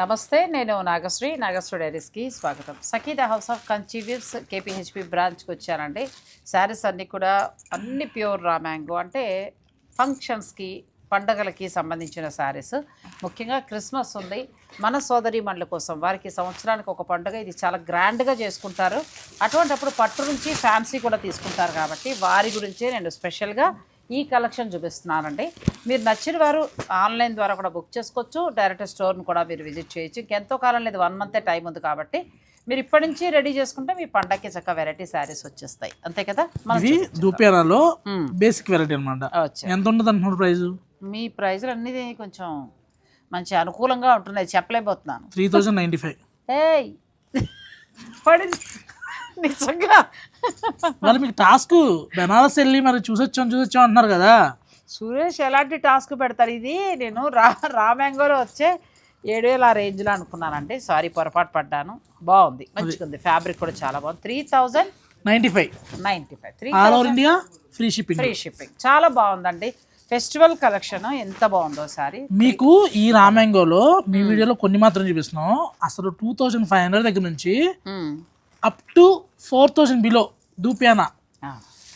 నమస్తే నేను నాగశ్రీ నాగశ్రీ డైరీస్కి స్వాగతం. సఖీద హౌస్ ఆఫ్ కంచి కేపీహెచ్పి బ్రాంచ్కి వచ్చానండి. శారీస్ అన్నీ కూడా అన్ని ప్యూర్ రా మ్యాంగో అంటే ఫంక్షన్స్కి పండగలకి సంబంధించిన శారీస్. ముఖ్యంగా క్రిస్మస్ ఉంది. మన సోదరి మండల కోసం వారికి సంవత్సరానికి ఒక పండుగ ఇది చాలా గ్రాండ్గా చేసుకుంటారు. అటువంటప్పుడు పట్టు నుంచి ఫ్యాన్సీ కూడా తీసుకుంటారు కాబట్టి వారి గురించే నేను స్పెషల్గా ఈ కలెక్షన్ చూపిస్తున్నానండి మీరు నచ్చిన వారు ఆన్లైన్ ద్వారా కూడా బుక్ చేసుకోవచ్చు. డైరెక్ట్ స్టోర్ను కూడా మీరు విజిట్ చేయొచ్చు. ఇంకెంతో కాలం లేదు వన్ మంతే టైం ఉంది కాబట్టి మీరు ఇప్పటి నుంచి రెడీ చేసుకుంటే మీ పండగకి చక్క వెరైటీ శారీస్ వచ్చేస్తాయి. అంతే కదా? మనం ఇది దూపేరాలో. బేసిక్ వెరైటీ అనమాట ఎంత ఉంటుంది అంటున్నారు ప్రైస్ మీ ప్రైజులు అన్నీ కొంచెం మంచి అనుకూలంగా ఉంటున్నాయి. చెప్పలేకపోతున్నాను. Three thousand ninety five. ఏయ్! పడింది. నిజంగా? వాళ్ళు మీకు టాస్క్ బెనారస్ వెళ్ళి మరి చూసొచ్చాం చూసొచ్చాం అంటున్నారు కదా. సురేష్ ఎలాంటి టాస్క్ పెడతారు ఇది? నేను రా రా మ్యాంగోలో వచ్చే ఏడు వేల ఆ రేంజ్లో అనుకున్నానండి. సారీ పొరపాటు పడ్డాను. బాగుంది. మంచిగా ఉంది ఫ్యాబ్రిక్ కూడా చాలా బాగుంది. Three thousand ninety five. Ninety five. Three all over India free shipping. Free shipping. చాలా బాగుందండి. ఫెస్టివల్ కలెక్షన్ ఎంత బాగుందో సారీ మీకు ఈ రామ్యాంగోలో మీ వీడియోలో కొన్ని మాత్రం చూపిస్తున్నాం. అసలు టూ థౌజండ్ ఫైవ్ హండ్రెడ్ దగ్గర నుంచి up to four thousand below దూపియానా.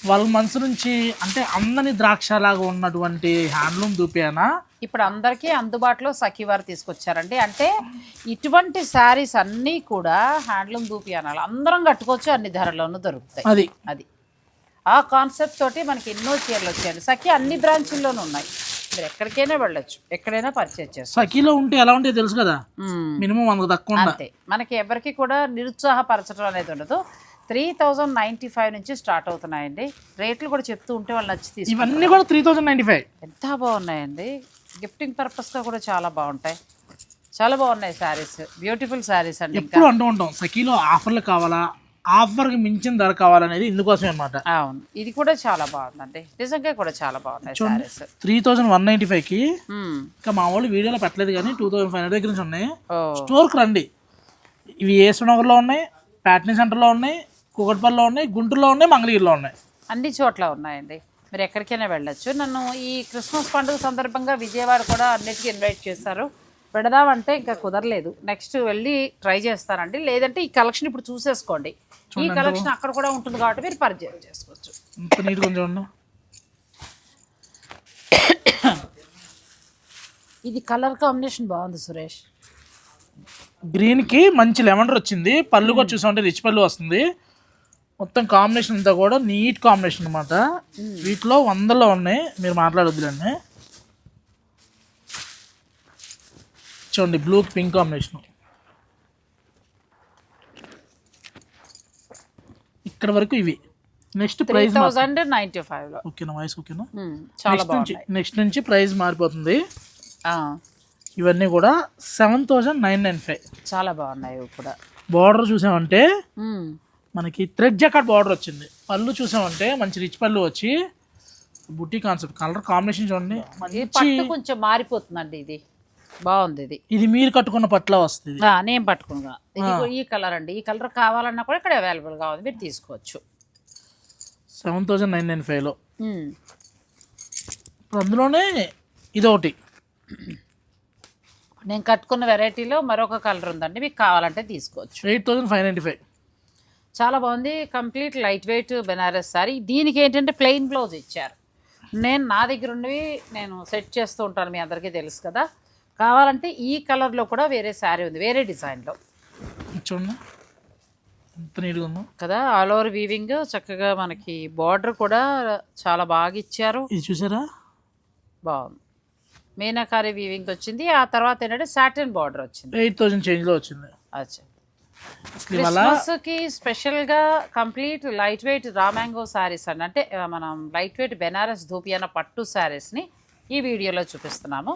వాళ్ళ మనసు నుంచి అంటే అందని ద్రాక్ష లాగా ఉన్నటువంటి హ్యాండ్లూమ్ దూపియానా. ఇప్పుడు అందరికీ అందుబాటులో సఖివారు తీసుకొచ్చారండి. అంటే ఇటువంటి శారీస్ అన్నీ కూడా హ్యాండ్లూమ్ దూపి అనాలి అందరం కట్టుకోవచ్చు అన్ని ధరల్లోనూ దొరుకుతాయి. అది. అది. ఆ కాన్సెప్ట్ తోటి మనకి ఎన్నో చీరలు వచ్చాయండి. సఖి అన్ని బ్రాంచుల్లోనూ ఉన్నాయి. మీరు ఎక్కడికైనా వెళ్ళొచ్చు. ఎక్కడైనా పర్చేజ్ చేసుకోవచ్చు. సఖీలో ఉంటే ఎలా ఉంటాయో తెలుసు కదా. మినిమం వందకు తక్కువ అంతే. మనకి ఎవరికి కూడా నిరుత్సాహపరచడం అనేది ఉండదు. త్రీ థౌజండ్ నైంటీ ఫైవ్ నుంచి స్టార్ట్ అవుతున్నాయండి. రేట్లు కూడా చెప్తూ ఉంటే వాళ్ళు నచ్చి తీసుకుంటారు ఇవన్నీ కూడా త్రీ థౌజండ్ నైంటీ ఫైవ్. ఎంత బాగున్నాయండి. గిఫ్టింగ్ పర్పస్గా కూడా చాలా బాగుంటాయి. చాలా బాగున్నాయి శారీస్. బ్యూటిఫుల్ శారీస్ అండి ఎప్పుడు అంటూ ఉంటాం సఖీలో ఆఫర్లు కావాలా? ఆఫర్కి మించిన ధర కావాలనేది ఇందుకోసమే అనమాట అవును. ఇది కూడా చాలా బాగుందండి. నిజంగా కూడా చాలా saris. Three thousand one ninety ఫైవ్కి ఇంకా మా వాళ్ళు వీడియోలో పెట్టలేదు కానీ టూ థౌజండ్ ఫైవ్ హండ్రెడ్ దగ్గర నుంచి ఉన్నాయి. స్టోర్కి రండి. ఇవి ఏసునగర్లో ఉన్నాయి? ప్యాట్నీ సెంటర్లో ఉన్నాయి కుకట్పల్లిలో ఉన్నాయి గుంటూరులో ఉన్నాయి మంగళగిరిలో ఉన్నాయి. అన్ని చోట్ల ఉన్నాయండి. మీరు ఎక్కడికైనా వెళ్ళొచ్చు. నన్ను ఈ క్రిస్మస్ పండుగ సందర్భంగా విజయవాడ కూడా అన్నిటికీ ఇన్వైట్ చేశారు. పెడదామంటే ఇంకా కుదరలేదు. నెక్స్ట్ వెళ్ళి ట్రై చేస్తానండి. లేదంటే ఈ కలెక్షన్ ఇప్పుడు చూసేసుకోండి. ఈ కలెక్షన్ అక్కడ కూడా ఉంటుంది కాబట్టి మీరు పర్చేజ్ చేసుకోవచ్చు. ఇది కలర్ కాంబినేషన్ బాగుంది సురేష్. గ్రీన్కి మంచి లెమన్ వచ్చింది. పళ్ళు కూడా చూసామంటే రిచ్ పళ్ళు వస్తుంది. మొత్తం కాంబినేషన్ అంతా కూడా నీట్ కాంబినేషన్ అనమాట వీటిలో వందల్లో ఉన్నాయి. మీరు మాట్లాడొద్దులండి. చూడండి బ్లూ పింక్ కాంబినేషన్ ఇక్కడ వరకు ఇవి. నెక్స్ట్ ప్రైస్ థౌజండ్ నైంటీ ఫైవ్లో ఓకేనా వాయిస్ ఓకేనా చాలా నెక్స్ట్ నుంచి నెక్స్ట్ నుంచి ప్రైస్ మారిపోతుంది. ఇవన్నీ కూడా seven thousand nine nine five చాలా బాగున్నాయి కూడా. బార్డర్ చూసామంటే మ్మ్. మనకి థ్రెడ్ జకాట్ బార్డర్ వచ్చింది. పళ్ళు చూసామంటే మంచి రిచ్ పళ్ళు వచ్చి బుట్టి కాన్సెప్ట్ కలర్ కాంబినేషన్ చూడండి. మంచి కొంచెం మారిపోతుందండి ఇది. బాగుంది ఇది. ఇది మీరు కట్టుకున్న పట్ల వస్తుంది. నేను పట్టుకున్నా. ఈ కలర్ అండి. ఈ కలర్ కావాలన్నా కూడా ఇక్కడ అవైలబుల్గా ఉంది. మీరు తీసుకోవచ్చు. సెవెన్ థౌజండ్ నైన్ నైన్ ఫైవ్లో అందులోనే ఇదొకటి. నేను కట్టుకున్న వెరైటీలో మరొక కలర్ ఉందండి. మీకు కావాలంటే తీసుకోవచ్చు. Eight thousand five ninety five చాలా బాగుంది. Complete light weight Banaras sari దీనికి ఏంటంటే ప్లెయిన్ బ్లౌజ్ ఇచ్చారు. నేను నా దగ్గర ఉన్నవి నేను సెట్ చేస్తూ ఉంటాను. మీ అందరికీ తెలుసు కదా. కావాలంటే ఈ కలర్లో కూడా వేరే శారీ ఉంది వేరే డిజైన్లో. చూడండి. ఎంత నీట్గా ఉందో. కదా ఆల్ ఓవర్ వీవింగ్ చక్కగా మనకి బార్డర్ కూడా చాలా బాగా ఇచ్చారు. ఇది చూసారా? బాగుంది. మీనాకారి వీవింగ్ వచ్చింది ఆ తర్వాత ఏంటంటే సాటిన్ బార్డర్ వచ్చింది. ఎయిట్ థౌజండ్ చేంజ్లో వచ్చింది. అచ్చా. క్రిస్మస్కి స్పెషల్గా కంప్లీట్ లైట్ వెయిట్ రామాంగో శారీస్ అండి. అంటే మనం లైట్ వెయిట్ బెనారస్ ధూపియాన పట్టు శారీస్ని ఈ వీడియోలో చూపిస్తున్నాము.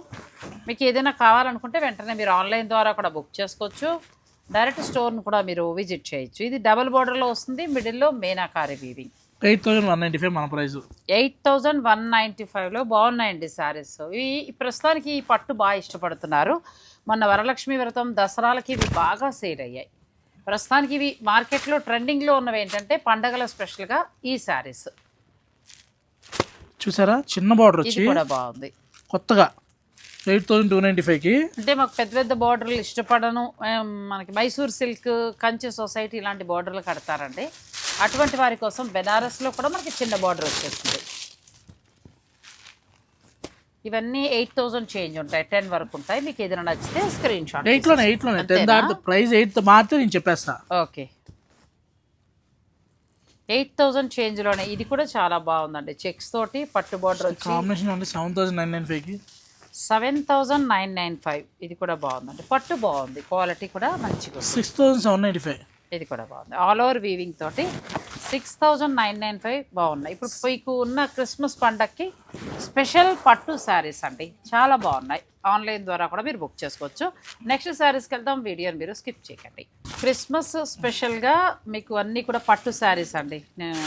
మీకు ఏదైనా కావాలనుకుంటే వెంటనే మీరు ఆన్లైన్ ద్వారా కూడా బుక్ చేసుకోవచ్చు. డైరెక్ట్ స్టోర్ను కూడా మీరు విజిట్ చేయొచ్చు. ఇది డబుల్ బార్డర్లో వస్తుంది మిడిల్లో meenakari weaving eight thousand one ninety five మన price eight thousand one ninety ఫైవ్లో బాగున్నాయండి శారీస్. ఇవి ఈ ప్రస్తుతానికి ఈ పట్టు బాగా ఇష్టపడుతున్నారు. మొన్న వరలక్ష్మి వ్రతం దసరాలకి ఇవి బాగా సేల్ అయ్యాయి. ప్రస్తుతానికి ఇవి మార్కెట్లో ట్రెండింగ్లో ఉన్నవి ఏంటంటే పండగల స్పెషల్గా ఈ శారీస్. చూసారా? చిన్న బార్డర్ వచ్చి కూడా బాగుంది. కొత్తగా. ఎయిట్ థౌసండ్ టూ నైంటీ ఫైవ్కి అంటే మాకు పెద్ద పెద్ద బార్డర్లు ఇష్టపడను. మనకి మైసూర్ సిల్క్ కంచి సొసైటీ ఇలాంటి బార్డర్లు కడతారండి. అటువంటి వారి కోసం బెనారస్లో కూడా మనకి చిన్న బార్డర్ వచ్చేస్తుంది ఇవన్నీ ఎయిట్ థౌజండ్ చేంజ్ ఉంటాయి. టెన్ వరకు ఉంటాయి. మీకు ఏదైనా నచ్చితే స్క్రీన్ షాట్ ఎయిట్లోనే ఎయిట్లోనే టెన్ దాటితే ప్రైస్ ఎయిట్ మారితే నేను చెప్పేస్తా. ఓకే ఎయిట్ థౌజండ్ చేంజ్లోనే. ఇది కూడా చాలా బాగుందండి. చెక్స్ తోటి పట్టు బార్డర్ వచ్చి కాంబినేషన్ ఉంది సెవెన్ థౌసండ్ నైన్ నైన్ ఫైవ్కి? Seven thousand nine nine five. ఇది కూడా బాగుందండి. పట్టు బాగుంది. క్వాలిటీ కూడా మంచిగా six thousand seven ninety five. ఇది కూడా బాగుంది. ఆల్ ఓవర్ వీవింగ్ తోటి six thousand nine nine five బాగున్నాయి. ఇప్పుడు మీకు ఉన్న క్రిస్మస్ పండక్కి స్పెషల్ పట్టు శారీస్ అండి. చాలా బాగున్నాయి. ఆన్లైన్ ద్వారా కూడా మీరు బుక్ చేసుకోవచ్చు. నెక్స్ట్ శారీస్కి వెళ్దాం. వీడియోని మీరు స్కిప్ చేయకండి. క్రిస్మస్ స్పెషల్గా మీకు అన్నీ కూడా పట్టు శారీస్ అండి. నేను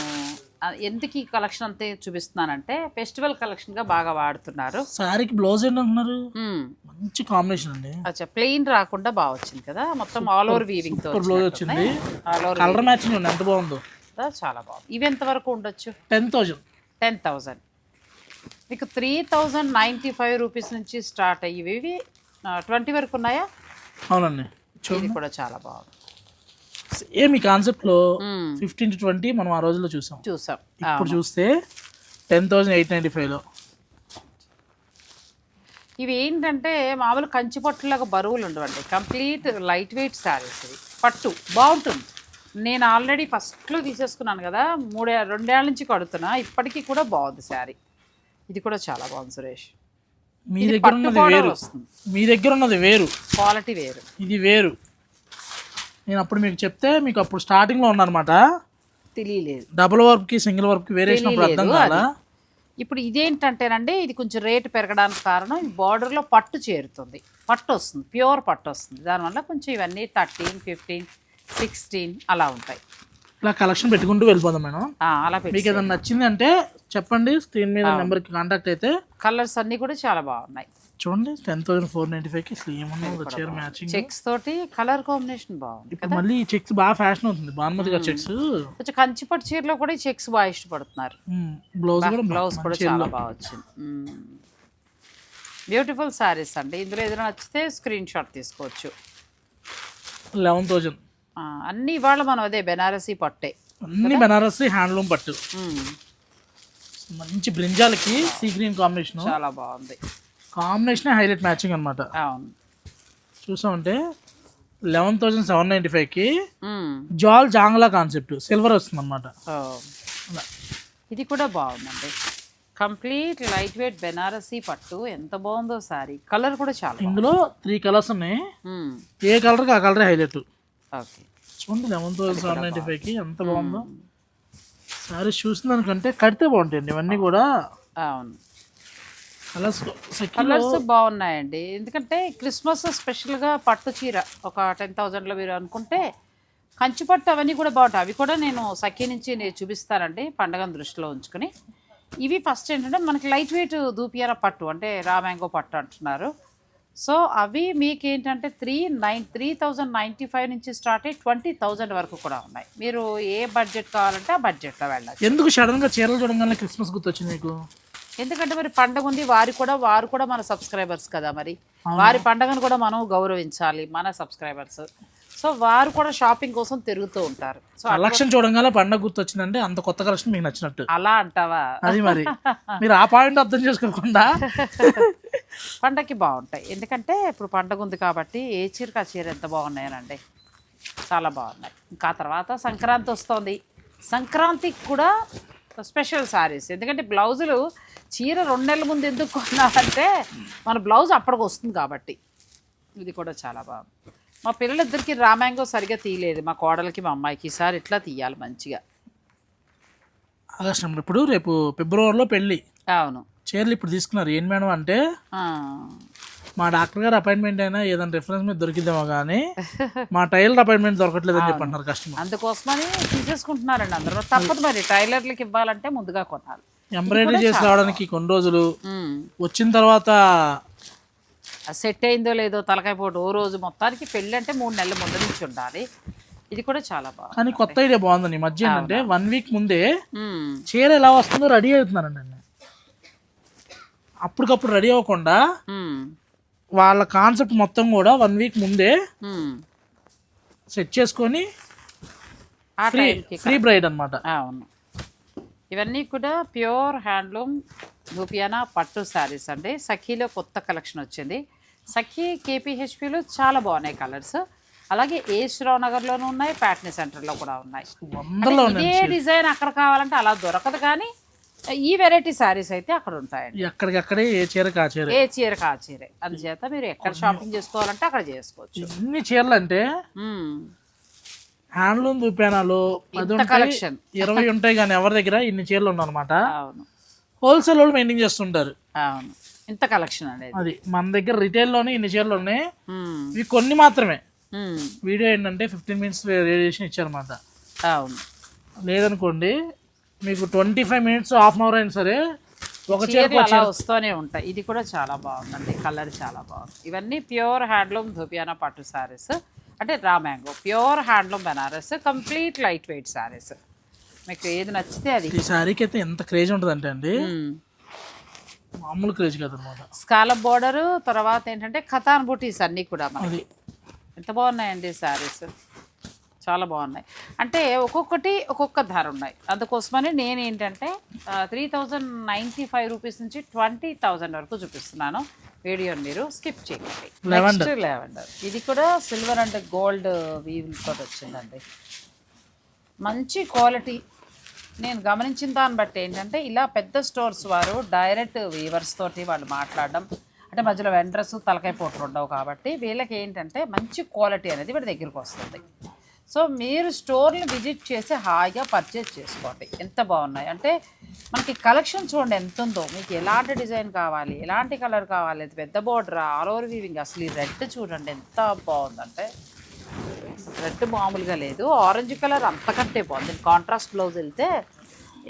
ఎందుకు ఈ కలెక్షన్ అంతే చూపిస్తున్నానంటే ఫెస్టివల్ కలెక్షన్గా బాగా వాడుతున్నారు. శారీకి బ్లౌజ్ ఏంటి అంటున్నారు మ్మ్. మంచి కాంబినేషన్ అండి. అచ్చా ప్లెయిన్ రాకుండా బాగా వచ్చింది కదా. మొత్తం ఆల్ ఓవర్ వీవింగ్తో బ్లౌజ్ వచ్చింది. ఆల్ ఓవర్ కలర్ మ్యాచింగ్ ఉంది. ఎంత బాగుందో. చాలా బాగుంది. ఇవి ఎంత వరకు ఉండొచ్చు? Ten thousand. Ten thousand. మీకు three thousand ninety five rupees నుంచి స్టార్ట్ అయ్యేవి ఇవి ట్వంటీ వరకు ఉన్నాయా? అవునండి. ఇది కూడా చాలా బాగుంది. సేమ్ ఈ కాన్సెప్ట్లో. ఫిఫ్టీన్ టు ట్వంటీ మనం ఆ రోజుల్లో చూసాం. చూసాం. ఇప్పుడు చూస్తే టెన్ థౌసండ్ ఎయిట్ నైంటీ ఫైవ్లో. ఇవి ఏంటంటే మామూలు కంచి పట్టులాగా బరువులు ఉండవండి. కంప్లీట్ లైట్ వెయిట్ శారీస్ ఇవి. పట్టు. బాగుంటుంది. నేను ఆల్రెడీ ఫస్ట్లో తీసేసుకున్నాను కదా మూడే రెండేళ్ళ నుంచి కడుతున్నా ఇప్పటికీ కూడా బాగుంది శారీ. ఇది కూడా చాలా బాగుంది సురేష్. మీ దగ్గర ఉన్నది వేరు. మీ దగ్గర ఉన్నది వేరు. క్వాలిటీ వేరు. ఇది వేరు. నేను అప్పుడు మీకు చెప్తే మీకు అప్పుడు స్టార్టింగ్లో ఉన్నారన్నమాట తెలియలేదు. డబుల్ వర్క్కి సింగిల్ వర్క్కి వేరియేషన్ అప్పుడు అర్థం కాలా? ఇప్పుడు ఇదేంటంటేనండి ఇది కొంచెం రేటు పెరగడానికి కారణం ఈ బార్డర్లో పట్టు చేరుతుంది. పట్టు వస్తుంది ప్యూర్ పట్టు వస్తుంది. దానివల్ల కొంచెం ఇవన్నీ థర్టీన్ ఫిఫ్టీన్ సిక్స్టీన్ అలా ఉంటాయి. ఇలా కలెక్షన్ పెట్టుకుంటూ వెళ్ళిపోదాం మేడం. అలా మీకు ఏదైనా నచ్చింది అంటే చెప్పండి స్క్రీన్ మీద నెంబర్కి కాంటాక్ట్ అయితే. కలర్స్ అన్నీ కూడా చాలా బాగున్నాయి. చూడండి టెన్ థౌసండ్ ఫోర్ నైంటీ ఫైవ్కి అసలు ఏమన్నా చీర మ్యాచింగ్ చెక్స్ తోటి కలర్ కాంబినేషన్ బాగుంది ఇప్పుడు మళ్ళీ ఈ చెక్స్ బాగా ఫ్యాషన్ అవుతుంది బాన్మతి గారు చెక్స్ కొంచెం కంచిపట్టు చీరలో కూడా ఈ చెక్స్ బాగా ఇష్టపడుతున్నారు. బ్లౌజ్ కూడా బ్లౌజ్ కూడా చాలా బాగా వచ్చింది. బ్యూటిఫుల్ శారీస్ అండి. ఇందులో ఏదైనా నచ్చితే స్క్రీన్ షాట్ తీసుకోవచ్చు. లెవెన్ థౌజండ్ అన్నీ ఇవాళ మనం అదే బెనారసీ పట్టే. అన్ని బనారసి హ్యాండ్లూమ్ పట్టు. మంచి బ్రింజాలకి సీ గ్రీన్ కాంబినేషన్. చాలా బాగుంది. కాంబినేషన్ హైలైట్ మ్యాచింగ్ అనమాట అవును. చూసామంటే లెవెన్ థౌజండ్ సెవెన్ నైంటీ ఫైవ్కి. జాల్ జాంగ్లా కాన్సెప్ట్ సిల్వర్ వస్తుంది అనమాట. ఇది కూడా బాగుందండి. కంప్లీట్ లైట్ వెయిట్ బెనారసీ పట్టు. ఎంత బాగుందో సారీ. కలర్ కూడా చాలా. ఇందులో త్రీ కలర్స్ ఉన్నాయి. ఏ కలర్కి ఆ కలరే హైలైట్. చూడండి లెవెన్ థౌసండ్ సెవెన్ నైంటీ ఫైవ్కి ఎంత బాగుందో. సారీస్ చూసిన దానికంటే కడితే బాగుంటాయండి ఇవన్నీ కూడా. అవును. కలర్స్ కలర్స్ బాగున్నాయండి. ఎందుకంటే క్రిస్మస్ స్పెషల్గా పట్టు చీర ఒక టెన్ థౌజండ్లో మీరు అనుకుంటే కంచి పట్టు అవన్నీ కూడా బాగుంటాయి. అవి కూడా నేను సఖీ నుంచి నేను చూపిస్తానండి పండగను దృష్టిలో ఉంచుకొని. ఇవి ఫస్ట్ ఏంటంటే మనకి లైట్ వెయిట్ దూపియార పట్టు అంటే రా మ్యాంగో పట్టు అంటున్నారు. సో అవి మీకు ఏంటంటే three nine three thousand ninety five నుంచి స్టార్ట్ అయ్యి ట్వంటీ థౌజండ్ వరకు కూడా ఉన్నాయి. మీరు ఏ బడ్జెట్ కావాలంటే ఆ బడ్జెట్లో వెళ్ళచ్చు. ఎందుకు సడన్గా చీరలు చూడగానే క్రిస్మస్ గుర్తొచ్చింది మీకు? ఎందుకంటే మరి పండగ ఉంది వారి కూడా వారు కూడా మన సబ్స్క్రైబర్స్ కదా మరి. వారి పండగను కూడా మనం గౌరవించాలి మన సబ్స్క్రైబర్స్. సో వారు కూడా షాపింగ్ కోసం తిరుగుతూ ఉంటారు. సో కలెక్షన్ చూడగానే పండగ గుర్తొచ్చిందంటే అంత కొత్త కలెక్షన్ మీకు నచ్చినట్టు. అలా అంటావా? అది మరి. మీరు ఆ పాయింట్ అర్థం చేసుకోకుండా. పండగకి బాగుంటాయి. ఎందుకంటే ఇప్పుడు పండగ ఉంది కాబట్టి ఏ చీరకు ఆ చీర ఎంత బాగున్నాయనండి. చాలా బాగున్నాయి. ఇంకా ఆ తర్వాత సంక్రాంతి వస్తుంది. సంక్రాంతికి కూడా స్పెషల్ శారీస్ ఎందుకంటే బ్లౌజులు చీర రెండు నెలల ముందు ఎందుకు కొన్నారంటే మన బ్లౌజ్ అప్పటికి వస్తుంది కాబట్టి. ఇది కూడా చాలా బాగుంది. మా పిల్లలిద్దరికి రామాంగో సరిగా తీయలేదు. మా కోడలికి మా అమ్మాయికి ఈసారి ఇట్లా తీయాలి మంచిగా. ఆగస్ట్ ఇప్పుడు రేపు ఫిబ్రవరిలో పెళ్ళి. అవును. చీరలు ఇప్పుడు తీసుకున్నారు. ఏం మేడం అంటే. మా డాక్టర్ గారు అపాయింట్మెంట్ అయినా ఏదైనా రిఫరెన్స్ మీద దొరికిద్దామో కానీ మా టైలర్ అపాయింట్మెంట్ దొరకట్లేదు అని చెప్పంటున్నారు కస్టమర్. అందుకోసమని తీసేసుకుంటున్నారండి అందరూ. తప్పదు మరి. టైలర్లకి ఇవ్వాలంటే ముందుగా కొనాలి. ఎంబ్రాయిడరీ చేసి రావడానికి కొన్ని రోజులు. వచ్చిన తర్వాత సెట్ అయిందో లేదో తలకాయ పోటు ఓ రోజు మొత్తానికి పెళ్ళి అంటే మూడు నెలల ముందు నుంచి ఉండాలి. ఇది కూడా చాలా బాగుంది. కానీ కొత్త ఐడియా బాగుందండి ఈ మధ్య ఏంటంటే వన్ వీక్ ముందే. చీర ఎలా వస్తుందో రెడీ అవుతున్నారండి నేను అప్పటికప్పుడు రెడీ అవ్వకుండా. వాళ్ళ కాన్సెప్ట్ మొత్తం కూడా వన్ వీక్ ముందే. సెట్ చేసుకొని ఫ్రీ బ్రైడ్ అనమాట అవును. ఇవన్నీ కూడా ప్యూర్ హ్యాండ్లూమ్ లూపియానా పట్టు శారీస్ అండి. సఖీలో కొత్త కలెక్షన్ వచ్చింది. సఖీ కేపీహెచ్పిలో చాలా బాగున్నాయి కలర్స్. అలాగే ఏ శ్రావ్ నగర్లోనూ ఉన్నాయి ప్యాట్నీ సెంటర్లో కూడా ఉన్నాయి. ఇదే డిజైన్ అక్కడ కావాలంటే అలా దొరకదు కానీ ఈ వెరైటీ శారీస్ అయితే అక్కడ ఉంటాయండి. ఎక్కడికక్కడే ఏ చీర కా చీర? ఏ చీరకు ఆ చీరే. అందుచేత మీరు ఎక్కడ షాపింగ్ చేసుకోవాలంటే అక్కడ చేసుకోవచ్చు. ఎన్ని చీరలు అంటే. హ్యాండ్లూమ్ దుకాణాలు కలెక్షన్. ఇరవై ఉంటాయి కానీ ఎవరి దగ్గర ఇన్ని చీరలు ఉన్నాయన్నమాట. అవును. హోల్సేల్ వాళ్ళు మెయింటైన్ చేస్తుంటారు. అవును. ఇంత కలెక్షన్ అనేది. అది మన దగ్గర రిటైల్లోనే ఇన్ని చీరలు ఉన్నాయి. ఇవి కొన్ని మాత్రమే. వీడియో ఏంటంటే ఫిఫ్టీన్ మినిట్స్ రేడియేషన్ ఇచ్చారన్నమాట. అవును. లేదనుకోండి మీకు twenty five minutes half an hour అయినా సరే ఒక చీర చీరలు అలా వస్తూనే ఉంటాయి. ఇది కూడా చాలా బాగుందండి. కలర్ చాలా బాగుంది. ఇవన్నీ ప్యూర్ హ్యాండ్లూమ్ ధోపియానా పట్టు శారీస్ అంటే raw mango. Pure handloom Banaras complete lightweight saris మీకు ఏది నచ్చితే అది. ఈ శారీకి అయితే ఎంత క్రేజ్ ఉంటుందంటే అండి మామూలు క్రేజ్ కదనమాట. స్కాలప్ బోర్డర్ తర్వాత ఏంటంటే ఖతాన్ బూటీస్ అన్నీ కూడా మనకి. ఎంత బాగున్నాయండి శారీస్? చాలా బాగున్నాయి. అంటే ఒక్కొక్కటి ఒక్కొక్క ధర ఉన్నాయి. అందుకోసమని నేను ఏంటంటే three thousand ninety five rupees నుంచి ట్వంటీ థౌజండ్ వరకు చూపిస్తున్నాను. వీడియోని మీరు స్కిప్ చేయండి నెక్స్ట్ లెవెండర్ ఇది కూడా సిల్వర్ అండ్ గోల్డ్ వీవ్తో వచ్చిందండి. మంచి క్వాలిటీ నేను గమనించిన దాన్ని బట్టి ఏంటంటే ఇలా పెద్ద స్టోర్స్ వారు డైరెక్ట్ వీవర్స్ తోటి వాళ్ళు మాట్లాడడం అంటే మధ్యలో వెండ్రస్ తలకాయ పోట్లు ఉండవు కాబట్టి వీళ్ళకి ఏంటంటే మంచి క్వాలిటీ అనేది వీడి దగ్గరికి వస్తుంది. సో మీరు స్టోర్ని విజిట్ చేసి హాయిగా పర్చేజ్ చేసుకోండి. ఎంత బాగున్నాయి? అంటే మనకి కలెక్షన్ చూడండి ఎంత ఉందో. మీకు ఎలాంటి డిజైన్ కావాలి? ఎలాంటి కలర్ కావాలి? పెద్ద బోర్డర్? All over weaving. అసలు ఈ రెడ్ చూడండి ఎంత బాగుందంటే రెడ్ మామూలుగా లేదు. ఆరెంజ్ కలర్ అంతకంటే బాగుంది. కాంట్రాస్ట్ బ్లౌజ్ వెళ్తే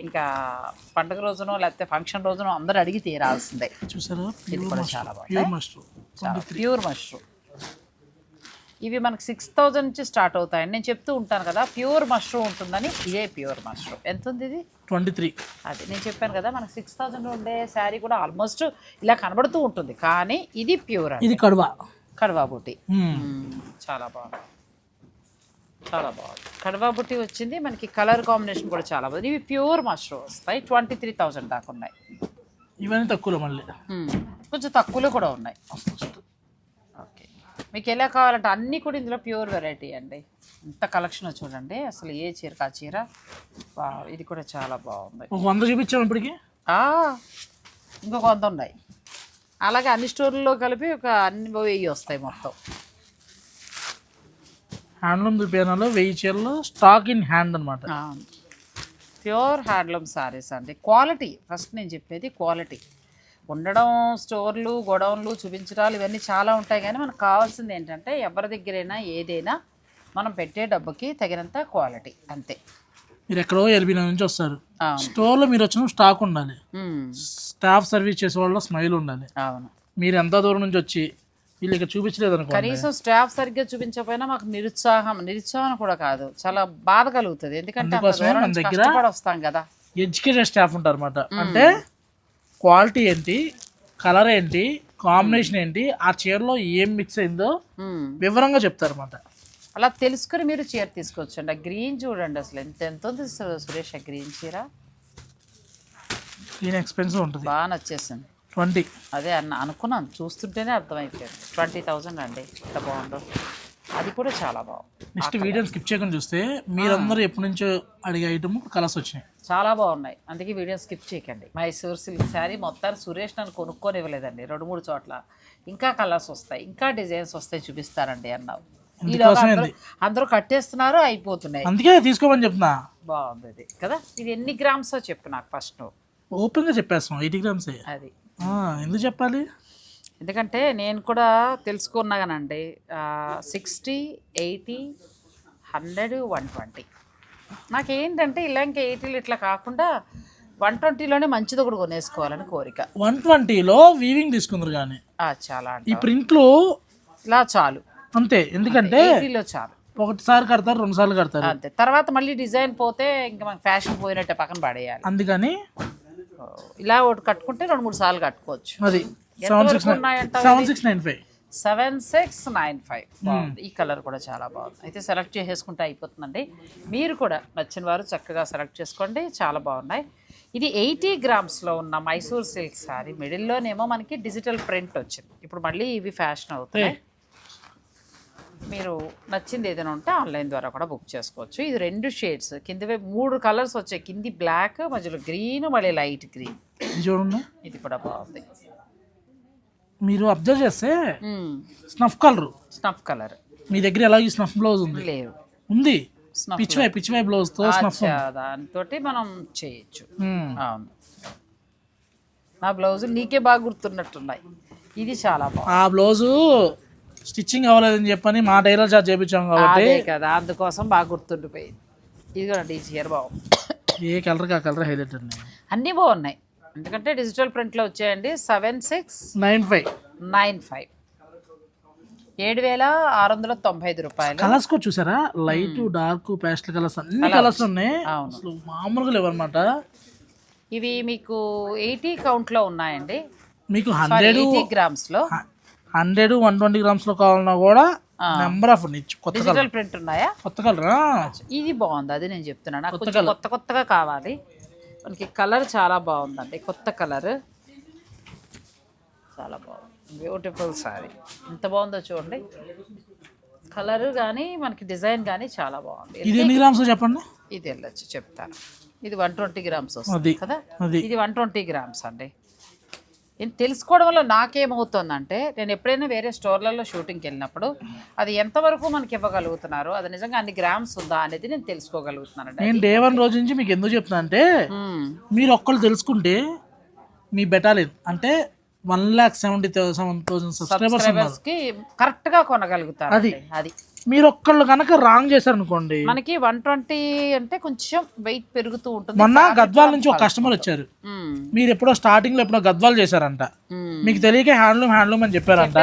ఇంకా పండుగ రోజునో లేకపోతే ఫంక్షన్ రోజునో అందరూ అడిగి తీరాల్సిందే. చూసారా? ఇది కూడా చాలా బాగుంది. ప్యూర్ మష్రూమ్ ఇవి మనకి సిక్స్ థౌజండ్ నుంచి స్టార్ట్ అవుతాయండి. నేను చెప్తూ ఉంటాను కదా ప్యూర్ మష్రూమ్ ఉంటుందని ఇదే ప్యూర్ మష్రూమ్ ఎంత ఉంది ఇది? ట్వంటీ త్రీ అది నేను చెప్పాను కదా మనకి సిక్స్ థౌజండ్ ఉండే శారీ కూడా ఆల్మోస్ట్ ఇలా కనబడుతూ ఉంటుంది. కానీ ఇది ప్యూర్ ఇది కడువ. కడవా. మ్మ్. చాలా బాగుంది. చాలా బాగుంది. కడవా బుట్టి వచ్చింది. మనకి కలర్ కాంబినేషన్ కూడా చాలా బాగుంది. ఇవి ప్యూర్ మష్రూమ్ వస్తాయి. ట్వంటీ త్రీ థౌజండ్ దాకా ఉన్నాయి. ఇవన్నీ తక్కువలో మళ్ళీ. కొంచెం తక్కువలో కూడా ఉన్నాయి. ఓకే. మీకు ఎలా కావాలంటే అన్నీ కూడా ఇందులో ప్యూర్ వెరైటీ అండి. ఎంత కలెక్షన్ చూడండి. అసలు ఏ చీర ఆ చీర? ఇది కూడా చాలా బాగుంది. ఒక వంద చూపించాము ఇప్పటికి? ఇంకొక వంద ఉన్నాయి. అలాగే అన్ని స్టోర్లలో కలిపి ఒక అన్ని వెయ్యి వస్తాయి మొత్తం. హ్యాండ్లూమ్ దుకాణాలు వెయ్యి చీరలు స్టాక్ ఇన్ హ్యాండ్ అనమాట ప్యూర్ హ్యాండ్లూమ్ సారీస్ అండి. క్వాలిటీ ఫస్ట్ నేను చెప్పేది క్వాలిటీ. ఉండడం స్టోర్లు గొడౌన్లు చూపించడాలు ఇవన్నీ చాలా ఉంటాయి కానీ మనకు కావాల్సింది ఏంటంటే ఎవరి దగ్గరైనా ఏదైనా మనం పెట్టే డబ్బుకి తగినంత క్వాలిటీ అంతే. మీరు ఎక్కడో ఎల్బీ నుంచి వస్తారు. స్టోర్లో మీరు వచ్చిన స్టాక్ ఉండాలి. స్టాఫ్ సర్వీస్ చేసే వాళ్ళ స్మైల్ ఉండాలి. అవును. మీరు ఎంత దూరం నుంచి వచ్చి వీళ్ళు ఇక్కడ చూపించలేదు అనుకో కనీసం స్టాఫ్ సరిగ్గా చూపించకపోయినా మాకు నిరుత్సాహం నిరుత్సాహం కూడా కాదు. చాలా బాధ కలుగుతుంది. ఎందుకంటే మన దగ్గర- వస్తాం కదా. ఎడ్యుకేటెడ్ స్టాఫ్ ఉంటారు అనమాట అంటే క్వాలిటీ ఏంటి కలర్ ఏంటి కాంబినేషన్ ఏంటి ఆ చీరలో ఏం మిక్స్ అయిందో. వివరంగా చెప్తారు అనమాట అలా తెలుసుకుని మీరు చీర తీసుకోవచ్చండి ఆ గ్రీన్ చూడండి అసలు ఎంత ఎంత సురేష్ ఆ గ్రీన్ చీర? దీని ఎక్స్పెన్సివ్ ఉంటుంది. బాగా నచ్చేసింది. ట్వంటీ. అదే అన్న అనుకున్నాను. చూస్తుంటేనే అర్థమైపోయింది. ట్వంటీ థౌజండ్ అండి ఎంత బాగుందో. అది కూడా చాలా బాగుంది. నెక్స్ట్ వీడియోని స్కిప్ చేయకుండా చూస్తే మీరందరూ ఎప్పటి నుంచో అడిగే ఐటమ్ కలర్స్ వచ్చినాయి. చాలా బాగున్నాయి. అందుకే వీడియో స్కిప్ చేయకండి. మైసూర్ సిల్క్ శారీ మొత్తాన్ని సురేష్ నన్ను కొనుక్కొని ఇవ్వలేదండి రెండు మూడు చోట్ల. ఇంకా కలర్స్ వస్తాయి ఇంకా డిజైన్స్ వస్తాయి చూపిస్తారండి అన్నావు. అందరూ కట్టేస్తున్నారు అయిపోతున్నాయి. అందుకే తీసుకోమని చెప్తున్నా. బాగుంది కదా? ఇది ఎన్ని గ్రామ్స్ చెప్పు నాకు ఫస్ట్ నువ్వు. ఓపెన్గా చెప్పేస్తాం ఎయిటీ గ్రామ్స్. అది. ఎందుకు చెప్పాలి? ఎందుకంటే నేను కూడా తెలుసుకున్నాగానండి sixty eighty hundred one twenty నాకేంటంటే ఇలా ఇంకా ఎయిటీలు ఇట్లా కాకుండా వన్ ట్వంటీలోనే మంచిది ఒకటి కొనేసుకోవాలని కోరిక. వన్ ట్వంటీలో వీవింగ్ తీసుకుందరు కానీ చాలా ఈ ప్రింట్లు ఇలా చాలు. అంతే ఎందుకంటే ఎయిటీలో చాలు. ఒకటిసారి కడతారు రెండు సార్లు కడతారు. అంతే. తర్వాత మళ్ళీ డిజైన్ పోతే ఇంకా మనకి ఫ్యాషన్ పోయినట్టే పక్కన పడేయాలి. అందుకని ఇలా ఒకటి కట్టుకుంటే రెండు మూడు సార్లు కట్టుకోవచ్చు. అది seven six nine five. Seven six nine five. బాగుంది. ఈ కలర్ కూడా చాలా బాగుంది. అయితే సెలెక్ట్ చేసేసుకుంటే అయిపోతుందండి. మీరు కూడా నచ్చిన వారు చక్కగా సెలెక్ట్ చేసుకోండి. చాలా బాగున్నాయి. ఇది ఎయిటీ గ్రామ్స్లో ఉన్న మైసూర్ సిల్క్ శారీ. మిడిల్లోనేమో మనకి డిజిటల్ ప్రింట్ వచ్చింది. ఇప్పుడు మళ్ళీ ఇవి ఫ్యాషన్ అవుతాయి మీరు నచ్చింది ఏదైనా ఉంటే ఆన్లైన్ ద్వారా కూడా బుక్ చేసుకోవచ్చు. ఇది రెండు షేడ్స్. కింద మూడు కలర్స్ వచ్చాయి. కింది బ్లాక్ మధ్యలో గ్రీన్ మళ్ళీ లైట్ గ్రీన్. చూడండి. ఇది కూడా బాగుంది. మీరు అబ్జర్వ్ చేస్తే స్నఫ్ కలర్. Snuff colour. మీ దగ్గర ఎలాగ స్నఫ్ బ్లౌజ్ ఉంది? లేవు ఉంది? Snuff పిచ్ వై పిచ్ వై బ్లౌజ్తో స్నఫ్ దానితోటి మనం చేయొచ్చు. అవును. నా బ్లౌజులు నీకే బాగా గుర్తున్నట్టున్నాయి. ఇది చాలా బాగుంది. ఆ బ్లౌజు స్టిచ్చింగ్ అవ్వలేదని చెప్పని మా టైలర్ చార్జ్ చేయించాం కాబట్టి అదే కదా అందుకోసం బాగా గుర్తుండిపోయింది. ఇది కూడా ఈ చీర బాగుంది ఏ కలర్ ఆ కలర్ హైలైట్ అండి. అన్నీ బాగున్నాయి. ఎందుకంటే డిజిటల్ ప్రింట్లో వచ్చాయండి seven six nine five. Nine five. ఏడు వేల ఆరు వందల తొంభై ఐదు రూపాయలు. కలర్స్ కూడా చూసారా? లైట్ డార్క్ పేస్టల్ కలర్స్ అన్ని కలర్స్. ఉన్నాయి. అసలు మామూలుగా లేవన్నమాట. ఇవి మీకు ఎయిటీ కౌంట్లో ఉన్నాయండి. మీకు హండ్రెడ్ గ్రామ్స్లో. హండ్రెడ్ వన్ ట్వంటీ గ్రామ్స్లో కావాలన్నా కూడా నెంబర్ ఆఫ్ కొత్త డిజిటల్ ప్రింట్ ఉన్నాయా? కొత్త కలరా? ఇది బాగుంది అది నేను చెప్తున్నాను నాకు కొంచెం కొత్త కొత్తగా కావాలి. మనకి కలర్ చాలా బాగుందండి కొత్త కలర్. చాలా బాగుంది బ్యూటిఫుల్ సారీ ఎంత బాగుందో చూడండి. కలర్ కానీ మనకి డిజైన్ కానీ చాలా బాగుంది. ఇది ఎన్ని గ్రామ్స్ చెప్పండి? ఇది వెళ్ళొచ్చు చెప్తాను. ఇది వన్ ట్వంటీ గ్రామ్స్ వస్తుంది కదా? ఇది వన్ ట్వంటీ గ్రామ్స్ అండి. నేను తెలుసుకోవడం వల్ల నాకేమవుతుందంటే నేను ఎప్పుడైనా వేరే స్టోర్లలో షూటింగ్కి వెళ్ళినప్పుడు అది ఎంతవరకు మనకి ఇవ్వగలుగుతున్నారు అది నిజంగా అన్ని గ్రామ్స్ ఉందా అనేది నేను తెలుసుకోగలుగుతున్నానండి నేను డే వన్ రోజు నుంచి మీకు ఎందుకు చెప్తున్నా అంటే. మీరు ఒక్కళ్ళు తెలుసుకుంటే మీ బెటాలియన్ అంటే one lakh seventy seven thousand సబ్స్క్రైబర్స్కి కరెక్ట్గా కొనగలుగుతారు అది. అది. మీరు ఒక్కళ్ళు కనుక రాంగ్ చేశారనుకోండి. మనకి వన్ ట్వంటీ అంటే కొంచెం వెయిట్ పెరుగుతూ ఉంటుంది. మొన్న గద్వాల నుంచి ఒక కస్టమర్ వచ్చారు. మీరు ఎప్పుడో స్టార్టింగ్లో ఎప్పుడో గద్వాలు చేశారంట. మీకు తెలియక హ్యాండ్లూమ్ హ్యాండ్లూమ్ అని చెప్పారంట.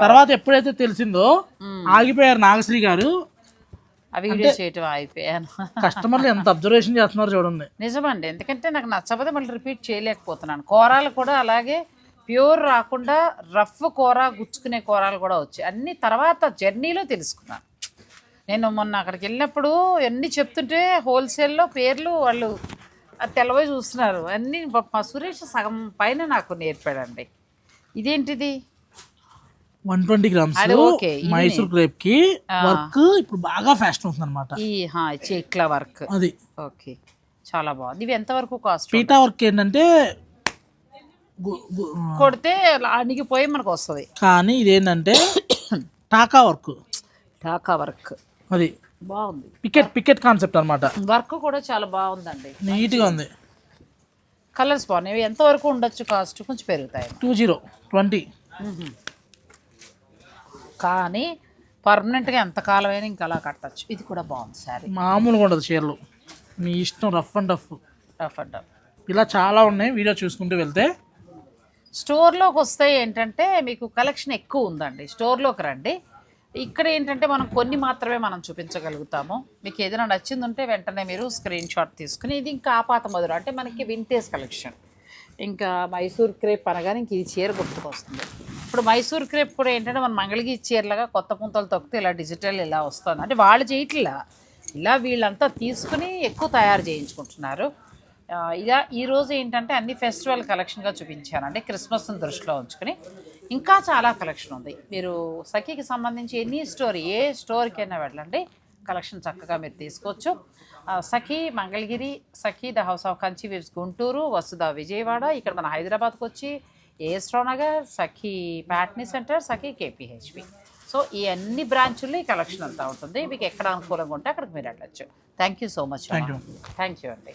తర్వాత ఎప్పుడైతే తెలిసిందో ఆగిపోయారు నాగశ్రీ గారు. వీడియో చేయటం అయిపోయాను కస్టమర్లు ఎంత అబ్జర్వేషన్ చేస్తున్నారు చూడండి. నిజమండి. ఎందుకంటే నాకు నచ్చకపోతే మళ్ళీ రిపీట్ చేయలేకపోతున్నాను. కూరలు కూడా అలాగే ప్యూర్ రాకుండా రఫ్ కూర గుచ్చుకునే కూరలు కూడా వచ్చాయి. అన్ని తర్వాత జర్నీలో తెలుసుకున్నాను. నేను మొన్న అక్కడికి వెళ్ళినప్పుడు అన్నీ చెప్తుంటే హోల్సేల్లో పేర్లు వాళ్ళు తెల్లబోయి చూస్తున్నారు. అన్నీ మా సురేష్ సగం పైన నాకు నేర్పాడండి. ఇదేంటిది? వన్ ట్వంటీ గ్రామ్స్ మైసూర్ క్రేప్కి వర్క్ ఇప్పుడు బాగా ఫ్యాషన్ అవుతుంది అనమాట ఈ హా, చెట్ల వర్క్. అది. ఓకే చాలా బాగుంది. ఇవి ఎంతవరకు కాస్ట్ పీటా వర్క్ ఏంటంటే కొడితే అణిగిపోయి మనకు వస్తుంది. కానీ ఇదేంటంటే టాకా వర్క్. టాకా వర్క్. అది బాగుంది. పికెట్ పికెట్ కాన్సెప్ట్ అనమాట వర్క్ కూడా చాలా బాగుందండి. నీట్గా ఉంది. కలర్స్ బాగున్నాయి. ఇవి ఎంతవరకు ఉండొచ్చు కాస్ట్? కొంచెం పెరుగుతాయి. Two zero twenty. కానీ పర్మనెంట్గా ఎంతకాలమైనా ఇంకా అలా కట్టచ్చు. ఇది కూడా బాగుంది శారీ. మామూలుగా ఉండదు చీరలు. మీ ఇష్టం rough and tough. Rough and tough. ఇలా చాలా ఉన్నాయి. వీడియో చూసుకుంటూ వెళ్తే స్టోర్లోకి వస్తే ఏంటంటే మీకు కలెక్షన్ ఎక్కువ ఉందండి స్టోర్లోకి రండి. ఇక్కడ ఏంటంటే మనం కొన్ని మాత్రమే మనం చూపించగలుగుతాము. మీకు ఏదైనా నచ్చింది ఉంటే వెంటనే మీరు స్క్రీన్ షాట్ తీసుకుని ఇది ఇంకా ఆపాత మధుర అంటే మనకి వింటేజ్ కలెక్షన్. ఇంకా మైసూర్ క్రేప్ అనగానే ఇంక ఈ చీర గుర్తుకొస్తుంది. ఇప్పుడు మైసూర్ క్రేప్ కూడా ఏంటంటే మన మంగళగిరి చీరలుగా కొత్త పుంతలు తొక్కితే ఇలా డిజిటల్ ఇలా వస్తుంది. అంటే వాళ్ళు చేయట్లా. ఇలా వీళ్ళంతా తీసుకుని ఎక్కువ తయారు చేయించుకుంటున్నారు. ఇలా ఈరోజు ఏంటంటే అన్ని ఫెస్టివల్ కలెక్షన్గా చూపించాను. అంటే క్రిస్మస్ని దృష్టిలో ఉంచుకొని. ఇంకా చాలా కలెక్షన్ ఉంది. మీరు సఖీకి సంబంధించి ఎనీ స్టోర్ ఏ స్టోర్కైనా వెళ్ళండి. కలెక్షన్ చక్కగా మీరు తీసుకోవచ్చు. Sakhi Mangalagiri Sakhi the house of Kanchi weaves Guntur Vasudha Vijayawada ఇక్కడ మన హైదరాబాద్కి వచ్చి ఏఎస్ట్రో Nagar Sakhi Patny centre Sakhi KPHB. So ఈ అన్ని బ్రాంచుల్లో ఈ కలెక్షన్ అంతా ఉంటుంది. మీకు ఎక్కడ అనుకూలంగా ఉంటే అక్కడికి మీరు వెళ్ళచ్చు. Thank you so much. Thank you అండి.